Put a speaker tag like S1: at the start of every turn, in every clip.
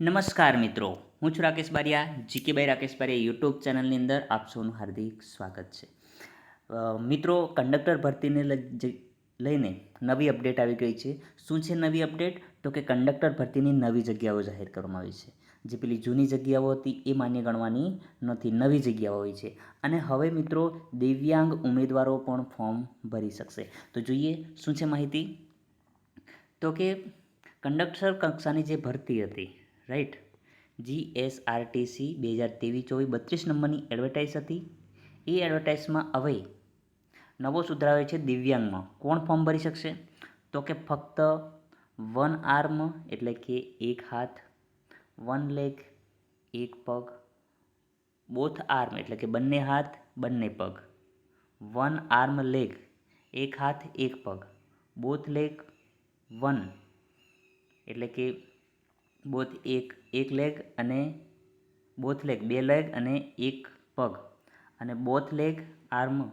S1: નમસ્કાર મિત્રો, હું છું Rakesh Baria, GK by Rakesh Baria YouTube ચેનલની અંદર આપ સૌનું હાર્દિક સ્વાગત છે. મિત્રો, કંડક્ટર ભરતીને લઈને નવી અપડેટ આવી ગઈ છે. શું છે નવી અપડેટ? તો કે કંડક્ટર ભરતીની નવી જગ્યાઓ જાહેર કરવામાં આવી છે. જે પેલી જૂની જગ્યાઓ હતી એ માન્ય ગણવાની નથી, નવી જગ્યાઓ હોય છે. અને હવે મિત્રો, દિવ્યાંગ ઉમેદવારો પણ ફોર્મ ભરી શકશે. તો જોઈએ, શું છે માહિતી? તો કે કંડક્ટર કક્ષાની જે ભરતી હતી right? G S R T C બે હજાર ત્રેવીસ ચોવીસ બત્રીસ નંબરની એડવર્ટાઇઝ હતી. એ એડવર્ટાઇઝમાં હવે નવો સુધારો છે દિવ્યાંગમાં. કોણ ફોર્મ ભરી શકશે? તો કે ફક્ત વન આર્મ, એટલે કે એક હાથ, વન લેગ, એક પગ, બોથ આર્મ, એટલે કે બંને હાથ, બંને પગ. વન આર્મ લેગ, એક હાથ, એક પગ. બોથ લેગ, વન, એટલે કે બોથ એક એક લેગ અને બોથ લેગ, બે લેગ અને એક પગ. અને બોથ લેગ, આર્મ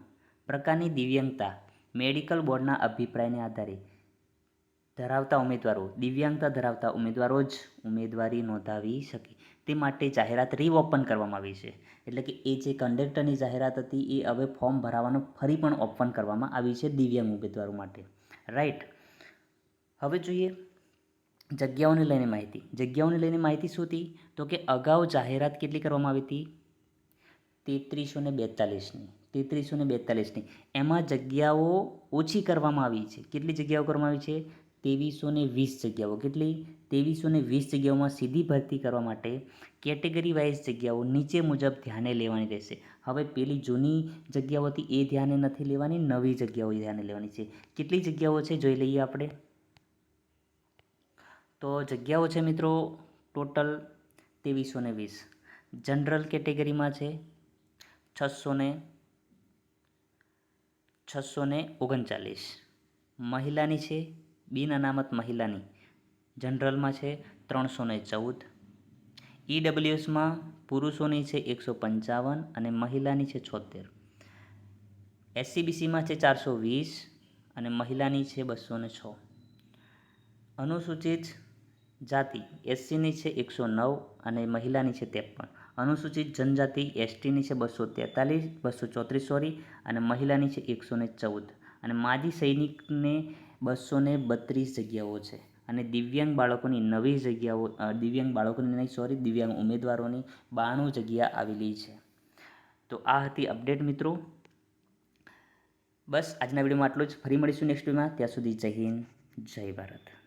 S1: પ્રકારની દિવ્યાંગતા મેડિકલ બોર્ડના અભિપ્રાયને આધારે ધરાવતા ઉમેદવારો, દિવ્યાંગતા ધરાવતા ઉમેદવારો જ ઉમેદવારી નોંધાવી શકે. તે માટે જાહેરાત રીઓપન કરવામાં આવી છે. એટલે કે એ જે કંડક્ટરની જાહેરાત હતી, એ હવે ફોર્મ ભરાવાનું ફરી પણ ઓપન કરવામાં આવી છે દિવ્યાંગ ઉમેદવારો માટે. રાઈટ. હવે જોઈએ જગ્યાઓને લઈને માહિતી. જગ્યાઓને લઈને માહિતી શું હતી? તો કે અગાઉ જાહેરાત કેટલી કરવામાં આવી હતી? તેત્રીસો ને બેતાલીસની. તેત્રીસો ને બેતાલીસની. એમાં જગ્યાઓ ઓછી કરવામાં આવી છે. કેટલી જગ્યાઓ કરવામાં આવી છે? ત્રેવીસો ને વીસ જગ્યાઓ. કેટલી? ત્રેવીસો ને વીસ જગ્યાઓમાં સીધી ભરતી કરવા માટે કેટેગરી વાઇઝ જગ્યાઓ નીચે મુજબ ધ્યાને લેવાની રહેશે. હવે પેલી જૂની જગ્યાઓ હતી એ ધ્યાને નથી લેવાની, નવી જગ્યાઓ ધ્યાને લેવાની છે. કેટલી જગ્યાઓ છે જોઈ લઈએ આપણે? તો જગ્યાઓ છે મિત્રો ટોટલ ત્રેવીસો ને વીસ. જનરલ કેટેગરીમાં છે છસો ને છસો ને ઓગણચાલીસ. મહિલાની છે, બિન અનામત મહિલાની. જનરલમાં છે ત્રણસો ને ચૌદ. ઈડબ્લ્યુએસમાં પુરુષોની છે એકસો પંચાવન અને મહિલાની છે છોતેર. એસસીબીસીમાં છે ચારસો વીસ અને મહિલાની છે બસો ને છ. અનુસૂચિત જાતિ એસસીની છે એકસો નવ અને મહિલાની છે ત્રેપન. અનુસૂચિત જનજાતિ એસટીની છે બસો તેતાલીસ, બસો ચોત્રીસ, સોરી, અને મહિલાની છે એકસો ને ચૌદ. અને માજી સૈનિકને બસો ને બત્રીસ જગ્યાઓ છે. અને દિવ્યાંગ બાળકોની નવી જગ્યાઓ દિવ્યાંગ બાળકોની નહીં, સોરી, દિવ્યાંગ ઉમેદવારોની બાણું જગ્યા આવેલી છે. તો આ હતી અપડેટ મિત્રો. બસ આજના વિડીયોમાં આટલું જ. ફરી મળીશું નેક્સ્ટ વિડીયોમાં. ત્યાં સુધી જય હિન્દ, જય ભારત.